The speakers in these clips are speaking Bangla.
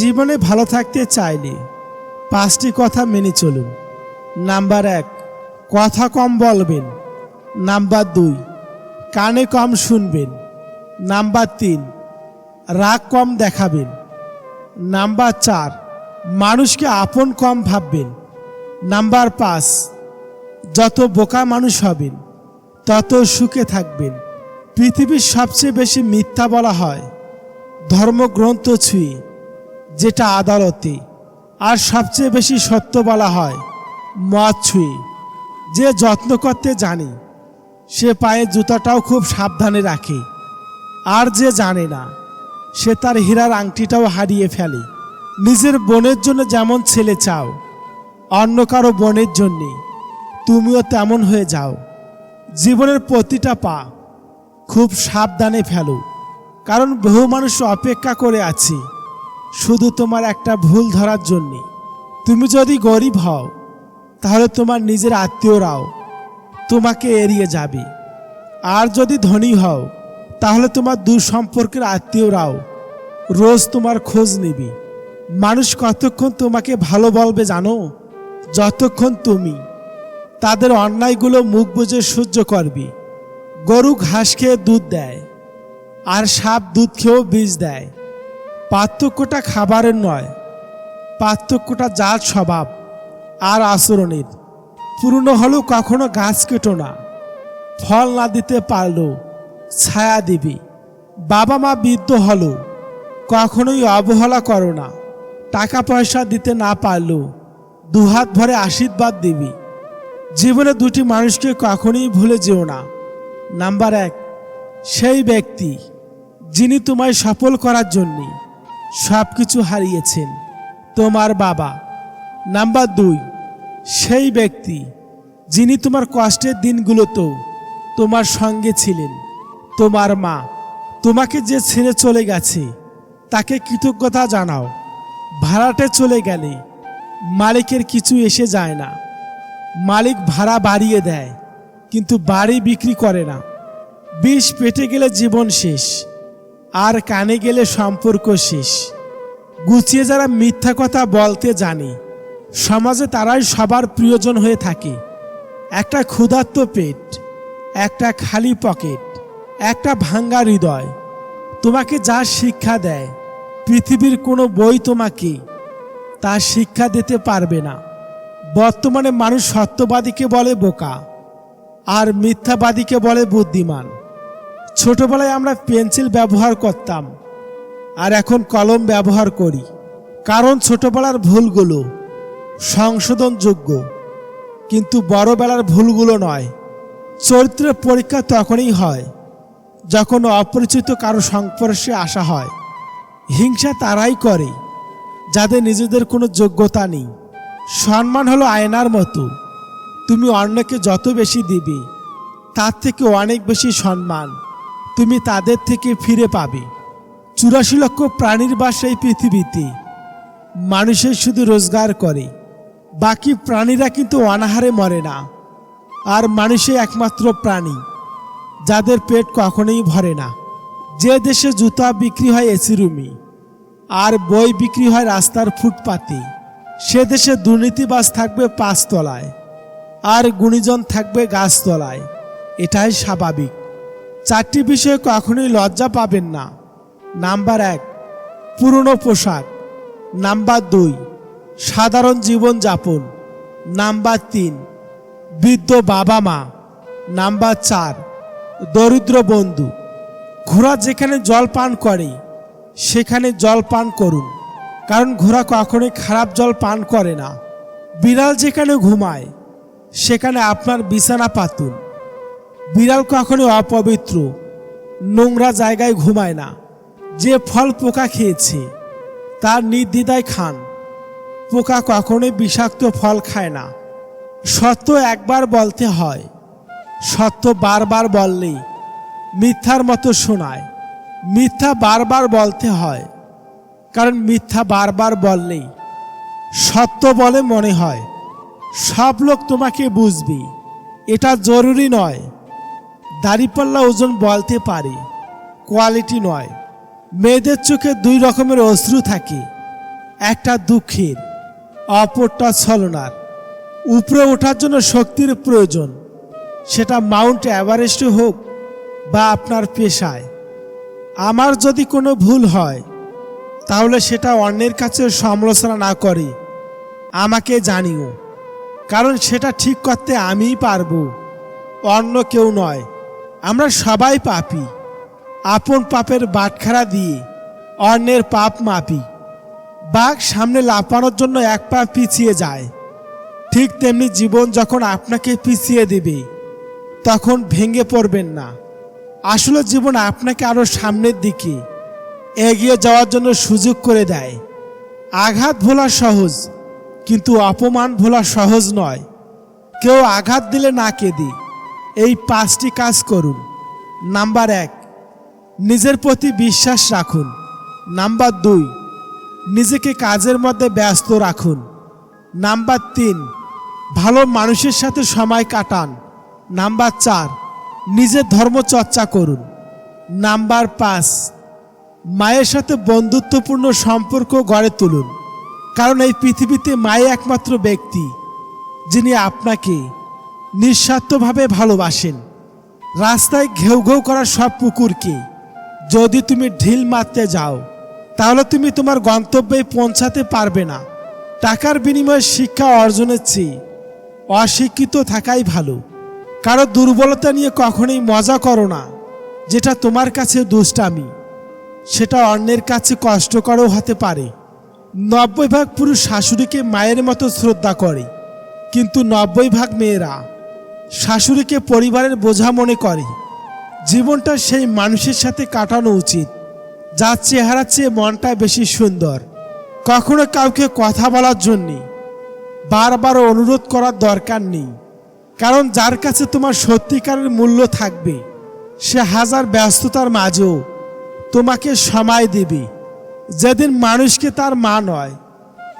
জীবনে ভালো থাকতে চাইলে পাঁচটি কথা মেনে চলুন। নাম্বার এক, কথা কম বলবেন। নাম্বার দুই, কানে কম শুনবেন। নাম্বার তিন, রাগ কম দেখাবেন। নাম্বার চার, মানুষকে আপন কম ভাববেন। নাম্বার পাঁচ, যত বোকা মানুষ হবেন, তত সুখে থাকবেন। পৃথিবীর সবচেয়ে বেশি মিথ্যা বলা হয় ধর্মগ্রন্থ ছুঁয়ে। যেটা আদালতে আর সবচেয়ে বেশি সত্য বলা হয়, মদ ছুঁয়ে। যে যত্ন করতে জানে, সে পায়ে জুতাটাও খুব সাবধানে রাখে। আর যে জানে না, সে তার হীরার আংটিটাও হারিয়ে ফেলে। নিজের বোনের জন্য যেমন ছেলে চাও, অন্য কারও বোনের জন্যে তুমিও তেমন হয়ে যাও। জীবনের প্রতিটা পা খুব সাবধানে ফেলো, কারণ বহু মানুষ অপেক্ষা করে আছে। শুধু তোমার একটা ভুল ধরার জন্যে। তুমি যদি গরিব হও, তাহলে তোমার নিজের আত্মীয়রাও তোমাকে এড়িয়ে যাবে। আর যদি ধনী হও, তাহলে তোমার দূর সম্পর্কের আত্মীয়রাও রোজ তোমার খোঁজ নেবে। মানুষ কতক্ষণ তোমাকে ভালো বলবে জানো? যতক্ষণ তুমি তাদের অন্যায়গুলো মুখ বুজে সহ্য করবে। গরু ঘাস খেয়ে দুধ দেয়, আর সাপ দুধ খেয়েও বীজ দেয়। পার্থক্যটা খাবারের নয়, পার্থক্যটা জাত স্বভাব আর আচরণের। পুরনো হলেও কখনো গাছ কেটো না, ফল না দিতে পারলেও ছায়া দিবি। বাবা মা বৃদ্ধ হলো কখনোই অবহেলা করো না টাকা পয়সা দিতে না পারলেও দুহাত ভরে আশীর্বাদ দিবি। জীবনে দুটি মানুষকে কখনোই ভুলে যেও না। নাম্বার এক, সেই ব্যক্তি যিনি তোমায় সফল করার জন্যে সব কিছু হারিয়েছেন। তোমার বাবা। নাম্বার দুই, সেই ব্যক্তি যিনি তোমার কষ্টের দিনগুলোতেও তোমার সঙ্গে ছিলেন। তোমার মা, তোমাকে যে ছেড়ে চলে গেছে, তাকে কৃতজ্ঞতা জানাও। ভাড়াটে চলে গেলে মালিকের কিছু এসে যায় না। মালিক ভাড়া বাড়িয়ে দেয়, কিন্তু বাড়ি বিক্রি করে না। বিষ পেটে গেলে জীবন শেষ। আর কানে গেলে সম্পর্ক শেষ। গুছিয়ে যারা মিথ্যা কথা বলতে জানে, সমাজে তারাই সবার প্রিয়জন হয়ে থাকে। একটা ক্ষুধার্ত পেট, একটা খালি পকেট, একটা ভাঙ্গা হৃদয়, তোমাকে যা শিক্ষা দেয়, পৃথিবীর কোনো বই তোমাকে তা শিক্ষা দিতে পারবে না। বর্তমানে মানুষ সত্যবাদীকে বলে বোকা, আর মিথ্যাবাদীকে বলে বুদ্ধিমান। ছোটবেলায় আমরা পেন্সিল ব্যবহার করতাম, আর এখন কলম ব্যবহার করি। কারণ ছোটবেলার ভুলগুলো সংশোধনযোগ্য, কিন্তু বড়বেলার ভুলগুলো নয়। চরিত্রের পরীক্ষা তখনই হয় যখন অপরিচিত কারও সংস্পর্শে আসা হয়। হিংসা তারাই করে, যাদের নিজেদের কোনো যোগ্যতা নেই। সম্মান হলো আয়নার মতো। তুমি অন্যকে যত বেশি দিবে, তার থেকে অনেক বেশি সম্মান। তুমি তাদের থেকে ফিরে পাবে। চুরাশি লক্ষ প্রাণীর বাস এই পৃথিবীতে। মানুষের শুধু রোজগার করে। বাকি প্রাণীরা কিন্তু অনাহারে মরে না। আর মানুষই একমাত্র প্রাণী, যাদের পেট কখনোই ভরে না। যে দেশে জুতা বিক্রি হয় এসি রুমে, আর বই বিক্রি হয় রাস্তার ফুটপাতে, সে দেশে দুর্নীতিবাজ থাকবে পাঁচতলায়, আর গুণীজন থাকবে গাছতলায়। এটাই স্বাভাবিক। চারটি বিষয়ে কখনোই লজ্জা পাবেন না। নাম্বার এক, পুরনো পোশাক। নাম্বার দুই, সাধারণ জীবন যাপন নাম্বার তিন, বৃদ্ধ বাবা মা নাম্বার চার, দরিদ্র বন্ধু। ঘোড়া যেখানে জল পান করে, সেখানে জল পান করুন। কারণ ঘোড়া কখনোই খারাপ জল পান করে না। বিড়াল যেখানে ঘুমায়, সেখানে আপনার বিছানা পাতুন। বিড়াল কখনো অপবিত্র, নোংরা জায়গায় ঘুমায় না। যে ফল পোকা খেয়েছে, তার নির্দ্বিধায় খান। পোকা কখনোই বিষাক্ত ফল খায় না। সত্য একবার বলতে হয়, সত্য বারবার বললেই মিথ্যার মতো শোনায়। মিথ্যা বারবার বলতে হয়, কারণ মিথ্যা বারবার বললেই সত্য বলে মনে হয়। সব লোক তোমাকে বুঝবে, এটা জরুরি নয়। দাড়িপাল্লা ওজন বলতে পারে। কোয়ালিটি নয়। মেয়েদের চোখে দুই রকমের অশ্রু থাকে। একটা দুঃখের, অপরটা ছলনার। উপরে ওঠার জন্য শক্তির প্রয়োজন। সেটা মাউন্ট এভারেস্টে হোক বা আপনার পেশায়। আমার যদি কোনো ভুল হয়, তাহলে সেটা অন্যের কাছে সমালোচনা না করে। আমাকে জানিও। কারণ সেটা ঠিক করতে আমিই পারব। অন্য কেউ নয়। আমরা সবাই পাপি। আপন পাপের বাটখারা দিয়ে অন্যের পাপ মাপি। বাঘ সামনে লাফানোর জন্য এক পা পিছিয়ে যায়। ঠিক তেমনি জীবন যখন আপনাকে পিছিয়ে দেবে, তখন ভেঙে পড়বেন না। আসলে জীবন আপনাকে আরও সামনের দিকে এগিয়ে যাওয়ার জন্য সুযোগ করে দেয়। আঘাত ভোলা সহজ, কিন্তু অপমান ভোলা সহজ নয়। কেউ আঘাত দিলে না কেঁদে। এই পাঁচটি কাজ করুন। নাম্বার এক, নিজের প্রতি বিশ্বাস রাখুন। নাম্বার দুই, নিজেকে কাজের মধ্যে ব্যস্ত রাখুন। নাম্বার তিন, ভালো মানুষের সাথে সময় কাটান। নাম্বার চার, নিজের ধর্ম চর্চা করুন। নাম্বার পাঁচ, মায়ের সাথে বন্ধুত্বপূর্ণ সম্পর্ক গড়ে তুলুন। কারণ এই পৃথিবীতে মাই একমাত্র ব্যক্তি, যিনি আপনাকে নিঃস্বার্থভাবে ভালোবাসেন। রাস্তায় ঘেউ ঘেউ করা সব পুকুরকে যদি তুমি ঢিল মারতে যাও, তাহলে তুমি তোমার গন্তব্যে পৌঁছাতে পারবে না। টাকার বিনিময়ে শিক্ষা অর্জনের চেয়ে অশিক্ষিত থাকাই ভালো। কারও দুর্বলতা নিয়ে কখনোই মজা করো না, যেটা তোমার কাছে দুষ্টামি। সেটা অন্যের কাছে কষ্টকরও হতে পারে। নব্বই ভাগ পুরুষ শাশুড়িকে মায়ের মতো শ্রদ্ধা করে, কিন্তু নব্বই ভাগ মেয়েরা শাশুড়িকে পরিবারের বোঝা মনে করে। জীবনটা সেই মানুষের সাথে কাটানো উচিত, যার চেহারা চেয়ে মনটা বেশি সুন্দর। কখনো কাউকে কথা বলার জন্যে বারবার অনুরোধ করার দরকার নেই, কারণ যার কাছে তোমার সত্যিকারের মূল্য থাকবে, সে হাজার ব্যস্ততার মাঝেও তোমাকে সময় দেবে। যেদিন মানুষকে তার মা নয়,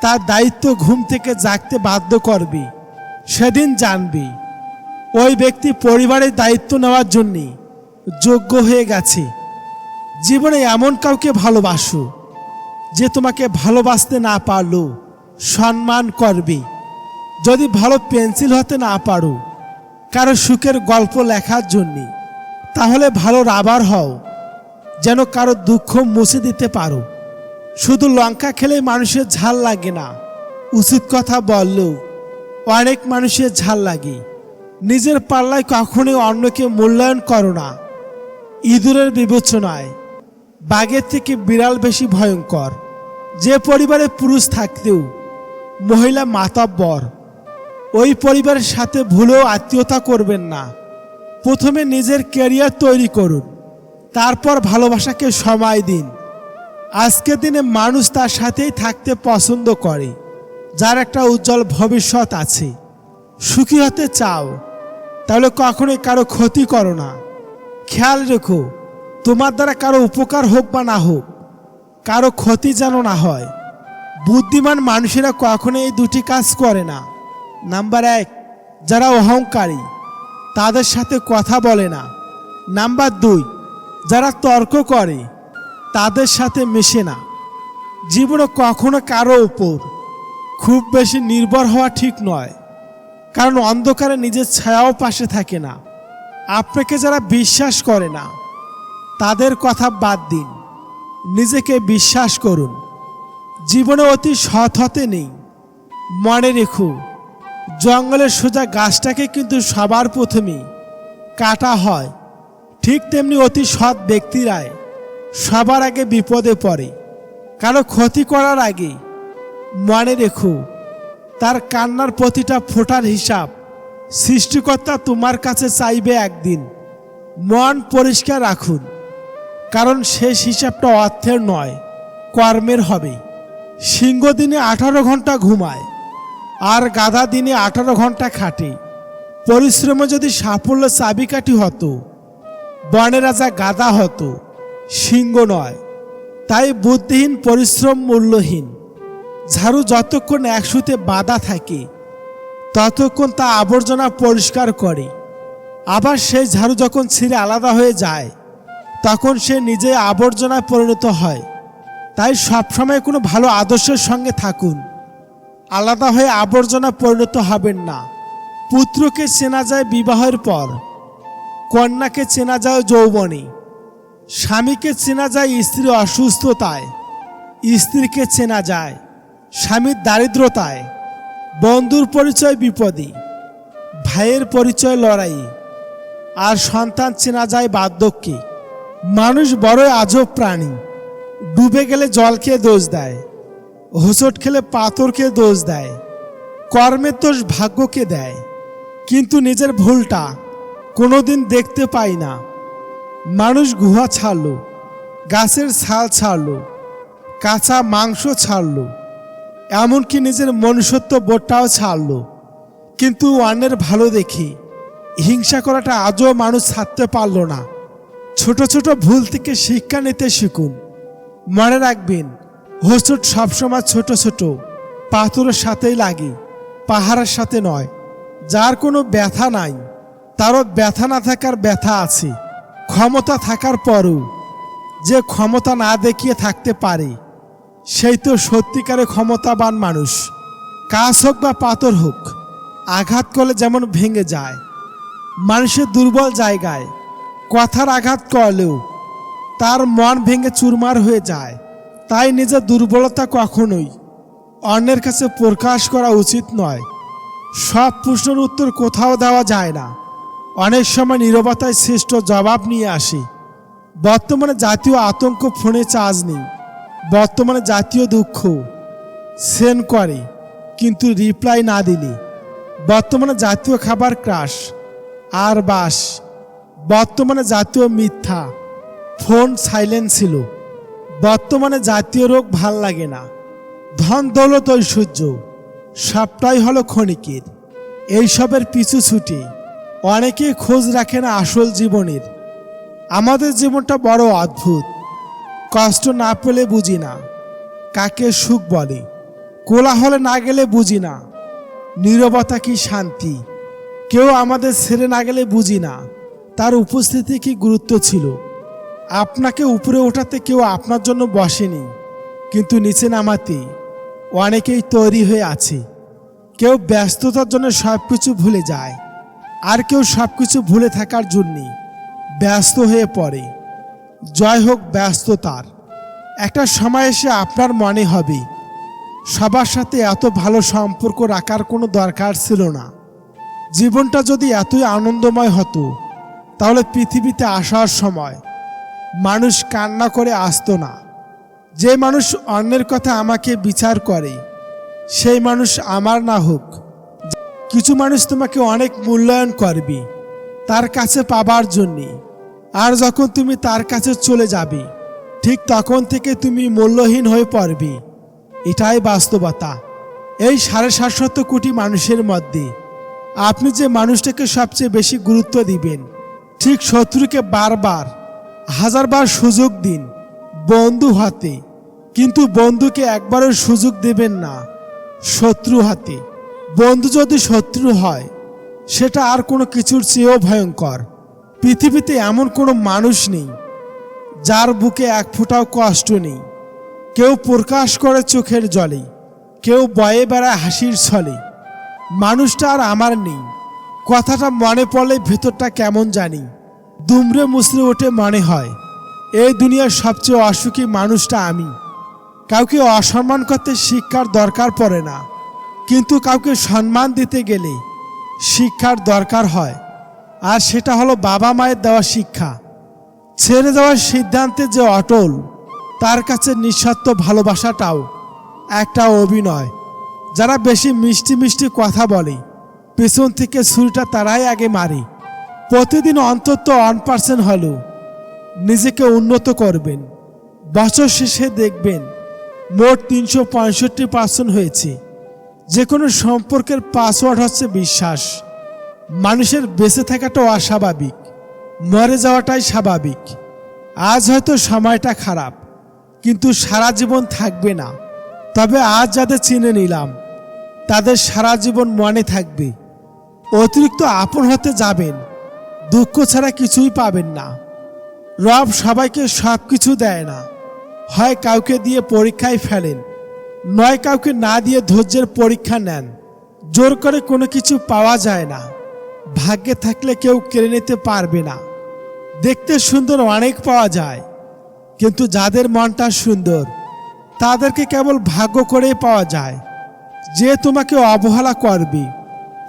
তার দায়িত্ব ঘুম থেকে জাগতে বাধ্য করবে, সেদিন জানবে। ওই ব্যক্তি পরিবারের দায়িত্ব নেওয়ার জন্যে যোগ্য হয়ে গেছে। জীবনে এমন কাউকে ভালোবাসো যে তোমাকে ভালোবাসতে না পারল সম্মান করবে। যদি ভালো পেন্সিল হতে না পারো, কারও সুখের গল্প লেখার জন্যে, তাহলে ভালো রাবার হও, যেন কারও দুঃখ মুছে দিতে পারো। শুধু লঙ্কা খেলে মানুষের ঝাল লাগে না, উচিত কথা বললেও অনেক মানুষের ঝাল লাগে। নিজের পাল্লায় কখনোই অন্যকে মূল্যায়ন করো না। ইঁদুরের বিবেচনায় বাঘের থেকে বিড়াল বেশি ভয়ঙ্কর। যে পরিবারে পুরুষ থাকতেও মহিলা মাতব্বর। ওই পরিবারের সাথে ভুলেও আত্মীয়তা করবেন না। প্রথমে নিজের ক্যারিয়ার তৈরি করুন। তারপর ভালোবাসাকে সময় দিন। আজকের দিনে মানুষ তার সাথেই থাকতে পছন্দ করে। যার একটা উজ্জ্বল ভবিষ্যৎ আছে। সুখী হতে চাও। তাহলে কখনোই কারও ক্ষতি করো না। খেয়াল রেখো, তোমার দ্বারা কারও উপকার হোক বা না হোক, কারও ক্ষতি যেন না হয়। বুদ্ধিমান মানুষেরা কখনো এই দুটি কাজ করে না। নাম্বার এক, যারা অহংকারী, তাদের সাথে কথা বলে না। নাম্বার দুই, যারা তর্ক করে, তাদের সাথে মেশে না। জীবনে কখনো কারও উপর খুব বেশি নির্ভর হওয়া ঠিক নয়। কারণ অন্ধকারে নিজের ছায়াও পাশে থাকে না। আপনাকে যারা বিশ্বাস করে না, তাদের কথা বাদ দিন। নিজেকে বিশ্বাস করুন। জীবনে অতি সৎ হতে নেই। মনে রেখো, জঙ্গলের সোজা গাছটাকে কিন্তু সবার প্রথমে কাটা হয়। ঠিক তেমনি অতি সৎ ব্যক্তিরাই সবার আগে বিপদে পড়ে। কারও ক্ষতি করার আগে মনে রেখো তার কান্নার প্রতিটা ফোটার হিসাব সৃষ্টিকর্তা তোমার কাছে চাইবে একদিন। মন পরিষ্কার রাখুন, কারণ শেষ হিসাবটা অর্থের নয়, কর্মের হবে। সিংহ দিনে আঠারো ঘণ্টা ঘুমায়, আর গাধা দিনে আঠারো ঘণ্টা খাটে। পরিশ্রমে যদি সাফল্য চাবিকাঠি হতো, বনে রাজা গাধা হতো, সিংহ নয়। তাই বুদ্ধিহীন, পরিশ্রম মূল্যহীন। ঝাড়ু যতক্ষণ একসুতে বাধা থাকে, ততক্ষণ তা আবর্জনা পরিষ্কার করে। আবার সেই ঝাড়ু যখন ছিঁড়ে আলাদা হয়ে যায়, তখন সে নিজে আবর্জনায় পরিণত হয়। তাই সবসময় কোনো ভালো আদর্শের সঙ্গে থাকুন। আলাদা হয়ে আবর্জনা পরিণত হবেন না। পুত্রকে চেনা যায় বিবাহের পর, কন্যাকে চেনা যায় যৌবনে, স্বামীকে চেনা যায় স্ত্রী অসুস্থতায়, স্ত্রীকে চেনা যায় স্বামীর দারিদ্রতায়, বন্ধুর পরিচয় বিপদে, ভাইয়ের পরিচয় লড়াই, আর সন্তান চেনা যায় বার্ধক্যে। মানুষ বড়ই আজব প্রাণী। ডুবে গেলে জলকে দোষ দেয়, হোঁচট খেলে পাথরকে দোষ দেয়, কর্মের দোষ ভাগ্যকে দেয়। কিন্তু নিজের ভুলটা কোনোদিন দেখতে পাই না। মানুষ গুহা ছাড়লো, গাছের ছাল ছাড়লো, কাঁচা মাংস ছাড়লো। এমনকি নিজের মনুষ্যত্ব বোধটাও ছাড়লো। কিন্তু অন্যের ভালো দেখি, হিংসা করাটা আজও মানুষ ছাড়তে পারল না। ছোট ছোট ভুল থেকে শিক্ষা নিতে শিখুন। মনে রাখবেন, হোঁচট সবসময় ছোট ছোট, পাথরের সাথেই লাগে, পাহাড়ের সাথে নয়। যার কোনো ব্যথা নাই, তারও ব্যথা না থাকার ব্যথা আছে। ক্ষমতা থাকার পরও, যে ক্ষমতা না দেখিয়ে থাকতে পারে সেই তো সত্যিকারে ক্ষমতাবান মানুষ। কাজ হোক বা পাথর হোক, আঘাত করলে যেমন ভেঙে যায়, মানুষের দুর্বল জায়গায় কথার আঘাত করলেও তার মন ভেঙে চুরমার হয়ে যায়। তাই নিজের দুর্বলতা কখনোই অন্যের কাছে প্রকাশ করা উচিত নয়। সব প্রশ্নের উত্তর কোথাও দেওয়া যায় না। অনেক সময় নীরবতায় শ্রেষ্ঠ জবাব নিয়ে আসে। বর্তমানে জাতীয় আতঙ্ক ফোনে চার্জ নেই। বর্তমানে জাতীয় দুঃখ। সেন্ড করে, কিন্তু রিপ্লাই না দিলে। বর্তমানে জাতীয় খাবার ক্রাশ, আর বাস। বর্তমানে জাতীয় মিথ্যা, ফোন সাইলেন্ট ছিল। বর্তমানে জাতীয় রোগ ভালো লাগে না। ধন দৌলত ঐশ্বর্য সবটাই হলো ক্ষণিকের। এইসবের পিছু ছুটি, অনেকেই খোঁজ রাখে না আসল জীবনের। আমাদের জীবনটা বড় অদ্ভুত। কষ্ট না পেলে বুঝি না। কাকে সুখ বলে? কোলাহলে না গেলে বুঝি না। নীরবতা কি শান্তি? কেউ আমাদের ছেড়ে না গেলে বুঝি না। তার উপস্থিতি কি গুরুত্ব ছিল? আপনাকে উপরে ওঠাতে কেউ আপনার জন্য বসেনি, কিন্তু নিচে নামাতে অনেকেই তৈরি হয়ে আছে। কেউ ব্যস্ততার জন্য সব কিছু ভুলে যায়, আর কেউ সব কিছু ভুলে থাকার জন্যে ব্যস্ত হয়ে পড়ে। জয় হোক ব্যস্ততার। একটা সময় এসে আপনার মনে হবে, সবার সাথে এত ভালো সম্পর্ক রাখার কোনো দরকার ছিল না। জীবনটা যদি এতই আনন্দময় হতো, তাহলে পৃথিবীতে আসার সময় মানুষ কান্না করে আসতো না। যে মানুষ অন্যের কথা আমাকে বিচার করে, সেই মানুষ আমার না হোক। কিছু মানুষ তোমাকে অনেক মূল্যায়ন করবে, তার কাছে পাবার জন্যে। আর যখন তুমি তার কাছে চলে যাবে, ঠিক তখন থেকে তুমি মূল্যহীন হয়ে পড়বে। এটাই বাস্তবতা। এই সাড়ে সাতশত কোটি মানুষের মধ্যে আপনি যে মানুষটাকে সবচেয়ে বেশি গুরুত্ব দিবেন, ঠিক শত্রুকে বারবার, হাজারবার সুযোগ দিন, বন্ধু হাতে। কিন্তু বন্ধুকে একবারও সুযোগ দেবেন না, শত্রু হাতে। বন্ধু যদি শত্রু হয়, সেটা আর কোনো কিছুর চেয়েও ভয়ঙ্কর। পৃথিবীতে এমন কোনো মানুষ নেই, যার বুকে এক ফোঁটাও কষ্ট নেই। কেউ প্রকাশ করে চোখের জলে, কেউ বয়ে বেড়ায় হাসির ছলে। মানুষটা আর আমার নেই। কথাটা মনে পড়লে ভেতরটা কেমন জানি। দুমড়ে মুসড়ে ওঠে মনে হয়, এই দুনিয়ার সবচেয়ে অসুখী মানুষটা আমি। কাউকে অসম্মান করতে শিক্ষার দরকার পড়ে না, কিন্তু কাউকে সম্মান দিতে গেলে শিক্ষার দরকার হয়। আর সেটা হলো বাবা মায়ের দেওয়া শিক্ষা। ছেড়ে দেওয়ার সিদ্ধান্তে যে অটল, তার কাছে নিঃস্বার্থ ভালোবাসাটাও একটা অভিনয়। যারা বেশি মিষ্টি মিষ্টি কথা বলে, পেছন থেকে ছুরিটা তারাই আগে মারে। প্রতিদিন অন্তত ওয়ান পার্সেন্ট হলেও নিজেকে উন্নত করবেন। বছর শেষে দেখবেন মোট তিনশো পঁয়ষট্টি পার্সেন্ট হয়েছে। যে কোনো সম্পর্কের পাসওয়ার্ড হচ্ছে বিশ্বাস। মানুষের বেঁচে থাকাটাও অস্বাভাবিক, মরে যাওয়াটাই স্বাভাবিক। আজ হয়তো সময়টা খারাপ, কিন্তু সারা জীবন থাকবে না। তবে আজ যাদের চিনে নিলাম, তাদের সারা জীবন মনে থাকবে। অতিরিক্ত আপন হতে যাবেন, দুঃখ ছাড়া কিছুই পাবেন না। রব সবাইকে সব কিছু দেয় না। হয় কাউকে দিয়ে পরীক্ষায় ফেলেন, নয় কাউকে না দিয়ে ধৈর্যের পরীক্ষা নেন। জোর করে কোনো কিছু পাওয়া যায় না। ভাগ্যে থাকলে কেউ কেড়ে নিতে পারবে না। দেখতে সুন্দর অনেক পাওয়া যায়, কিন্তু যাদের মনটা সুন্দর, তাদেরকে কেবল ভাগ্য করেই পাওয়া যায়। যে তোমাকে অবহেলা করবে,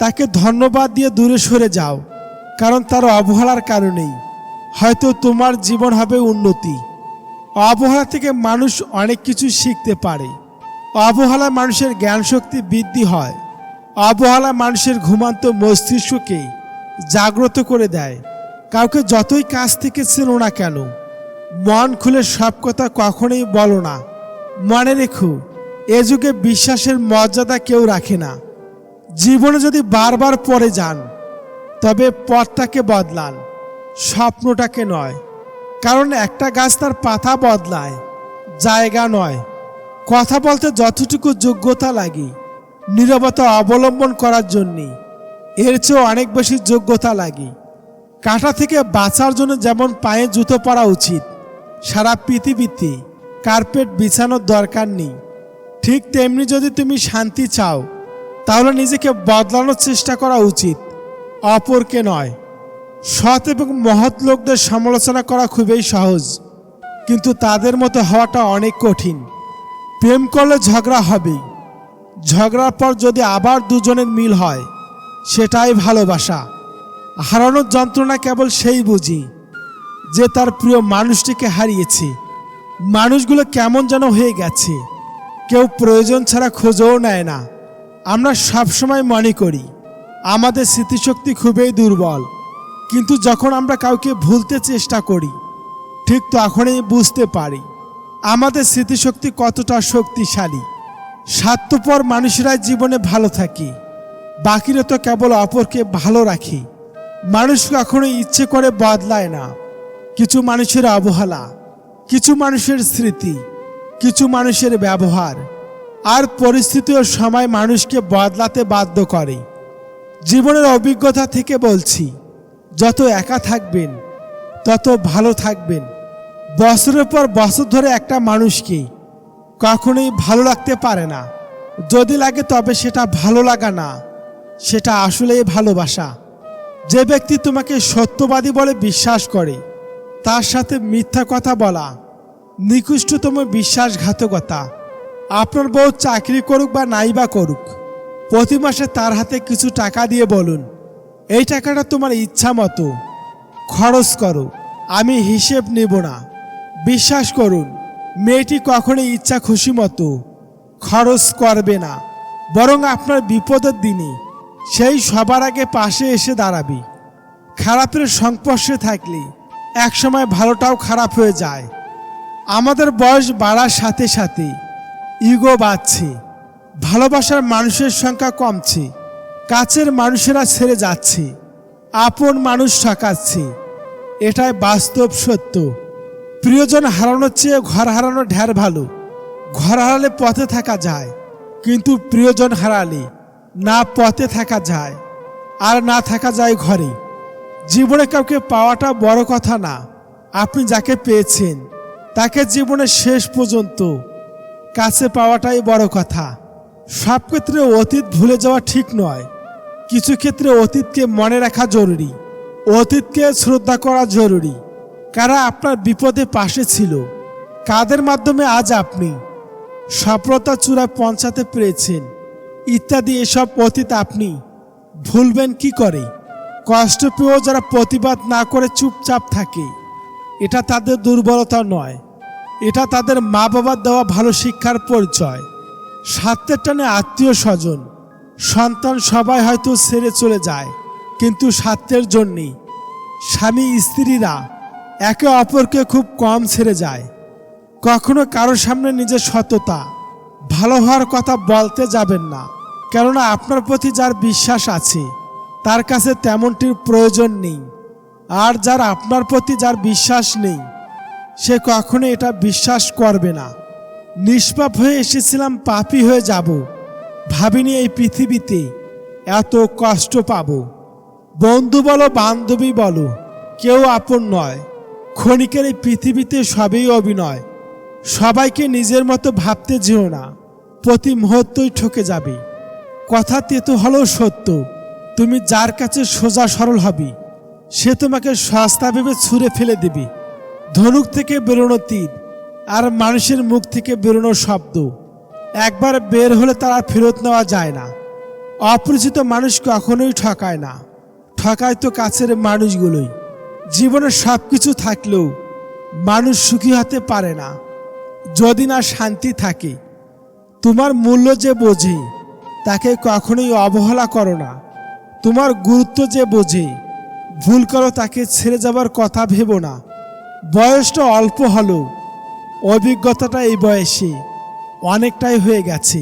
তাকে ধন্যবাদ দিয়ে দূরে সরে যাও, কারণ তার অবহেলার কারণেই হয়তো তোমার জীবন হবে উন্নতি। অবহেলা থেকে মানুষ অনেক কিছু শিখতে পারে। অবহেলা মানুষের জ্ঞান শক্তি বৃদ্ধি হয়। অবহেলা মানুষের ঘুমান্ত মস্তিষ্ককে জাগ্রত করে দেয়। কাউকে যতই কাছ থেকে চেনো না কেন, মন খুলে সব কথা কখনোই বলো না। মনে রেখো, এ যুগে বিশ্বাসের মর্যাদা কেউ রাখে না। জীবনে যদি বারবার পরে যান, তবে পথটাকে বদলান, স্বপ্নটাকে নয়। কারণ একটা গাছ তার পাতা বদলায়, জায়গা নয়। কথা বলতে যতটুকু যোগ্যতা লাগে নীরবতা অবলম্বন করার জন্যে। এর চেয়েও অনেক বেশি যোগ্যতা লাগে। কাঁটা থেকে বাঁচার জন্য যেমন পায়ে জুতো পরা উচিত, সারা পৃথিবীতে কার্পেট বিছানোর দরকার নেই। ঠিক তেমনি যদি তুমি শান্তি চাও, তাহলে নিজেকে বদলানোর চেষ্টা করা উচিত, অপরকে নয়। সৎ এবং মহৎ লোকদের সমালোচনা করা খুবই সহজ, কিন্তু তাদের মতো হওয়াটা অনেক কঠিন। প্রেম করলে ঝগড়া হবেই। ঝগড়ার পর যদি আবার দুজনের মিল হয়, সেটাই ভালোবাসা। হারানোর যন্ত্রণা কেবল সেই বুঝি, যে তার প্রিয় মানুষটিকে হারিয়েছে। মানুষগুলো কেমন যেন হয়ে গেছে। কেউ প্রয়োজন ছাড়া খোঁজও নেয় না। আমরা সবসময় মনে করি, আমাদের স্মৃতিশক্তি খুবই দুর্বল। কিন্তু যখন আমরা কাউকে ভুলতে চেষ্টা করি, ঠিক তখনই বুঝতে পারি, আমাদের স্মৃতিশক্তি কতটা শক্তিশালী। স্বার্থপর মানুষেরাই জীবনে ভালো থাকে। বাকিরা তো কেবল অপরকে ভালো রাখে। মানুষ কখনো ইচ্ছে করে বদলায় না। কিছু মানুষের অবহেলা, কিছু মানুষের স্মৃতি, কিছু মানুষের ব্যবহার আর পরিস্থিতি ও সময় মানুষকে বদলাতে বাধ্য করে। জীবনের অভিজ্ঞতা থেকে বলছি, যত একা থাকবেন, তত ভালো থাকবেন। বছরের পর বছর ধরে একটা মানুষকে কখনোই ভালো লাগতে পারে না। যদি লাগে তবে সেটা ভালো লাগা না, সেটা আসলেই ভালোবাসা। যে ব্যক্তি তোমাকে সত্যবাদী বলে বিশ্বাস করে, তার সাথে মিথ্যা কথা বলা নিকৃষ্টতম বিশ্বাসঘাতকতা। আপনার বউ চাকরি করুক বা নাই বা করুক, প্রতি মাসে তার হাতে কিছু টাকা দিয়ে বলুন, এই টাকাটা তোমার ইচ্ছা মতো, খরচ করো, আমি হিসেব নেব না, বিশ্বাস করুন। মেয়েটি কখনোই ইচ্ছা খুশি মতো খরচ করবে না, বরং আপনার বিপদের দিনে সেই সবার আগে পাশে এসে দাঁড়াবে। খারাপের সংস্পর্শে থাকলে একসময় ভালোটাও খারাপ হয়ে যায়। আমাদের বয়স বাড়ার সাথে সাথে ইগো বাড়ছে, ভালোবাসার মানুষের সংখ্যা কমছে, কাছের মানুষেরা ছেড়ে যাচ্ছে, আপন মানুষ ঠকাচ্ছে, এটাই বাস্তব সত্য। প্রিয়জন হারানোর চেয়ে ঘর হারানো ঢের ভালো। ঘর হারালে পথে থাকা যায়, কিন্তু প্রিয়জন হারালে না পথে থাকা যায় আর না থাকা যায় ঘরে। জীবনে কাউকে পাওয়াটা বড় কথা না, আপনি যাকে পেয়েছেন, তাকে জীবনের শেষ পর্যন্ত কাছে পাওয়াটাই বড় কথা। সব ক্ষেত্রে অতীত ভুলে যাওয়া ঠিক নয়, কিছু ক্ষেত্রে অতীতকে মনে রাখা জরুরি, অতীতকে শ্রদ্ধা করা জরুরি। কারা আপনার বিপদে পাশে ছিল? কাদের মাধ্যমে আজ আপনি? সফলতা চূড়ায় পৌঁছাতে পেরেছেন। ইত্যাদি এসব অতীত আপনি ভুলবেন কি করে? কষ্ট পেয়েও যারা প্রতিবাদ না করে চুপচাপ থাকে, এটা তাদের দুর্বলতা নয়। এটা তাদের মা বাবার দেওয়া ভালো শিক্ষার পরিচয়। স্বার্থের টানে আত্মীয় স্বজন, সন্তান সবাই হয়তো ছেড়ে চলে যায়, কিন্তু স্বার্থের জন্যে স্বামী স্ত্রীরা একে অপরকে খুব কম ছেড়ে যায়। কখনো কারোর সামনে নিজের সততা, ভালো হওয়ার কথা বলতে যাবেন না। কেননা আপনার প্রতি যার বিশ্বাস আছে, তার কাছে তেমনটির প্রয়োজন নেই। আর যার আপনার প্রতি যার বিশ্বাস নেই, সে কখনো এটা বিশ্বাস করবে না। নিষ্পাপ হয়ে এসেছিলাম, পাপী হয়ে যাব। ভাবিনি এই পৃথিবীতে এত কষ্ট পাব। বন্ধু বলো, বান্ধবী বলো, কেউ আপন নয়। ক্ষণিকের এই পৃথিবীতে সবই অভিনয়। সবাইকে নিজের মতো ভাবতে যেও না। প্রতি মুহূর্তই ঠকে যাবে। কথা তেতো হলেও সত্য, তুমি যার কাছে সোজা সরল হবে, সে তোমাকে সস্তা ভেবে ছুঁড়ে ফেলে দেবে। ধনুক থেকে বেরোনো তীর আর মানুষের মুখ থেকে বেরোনো শব্দ, একবার বের হলে তারা ফেরত নেওয়া যায় না। অপরিচিত মানুষ কখনোই ঠকায় না। ঠকায় তো কাছের মানুষগুলোই। জীবনে সব কিছু থাকলেও মানুষ সুখী হতে পারে না। যদি না শান্তি থাকে, তোমার মূল্য যে বোঝে, তাকে কখনোই অবহেলা করো না। তোমার গুরুত্ব যে বোঝে, ভুল করো তাকে ছেড়ে যাবার কথা ভেবো না। বয়সটা অল্প হলেও অভিজ্ঞতাটা এই বয়সে অনেকটাই হয়ে গেছে।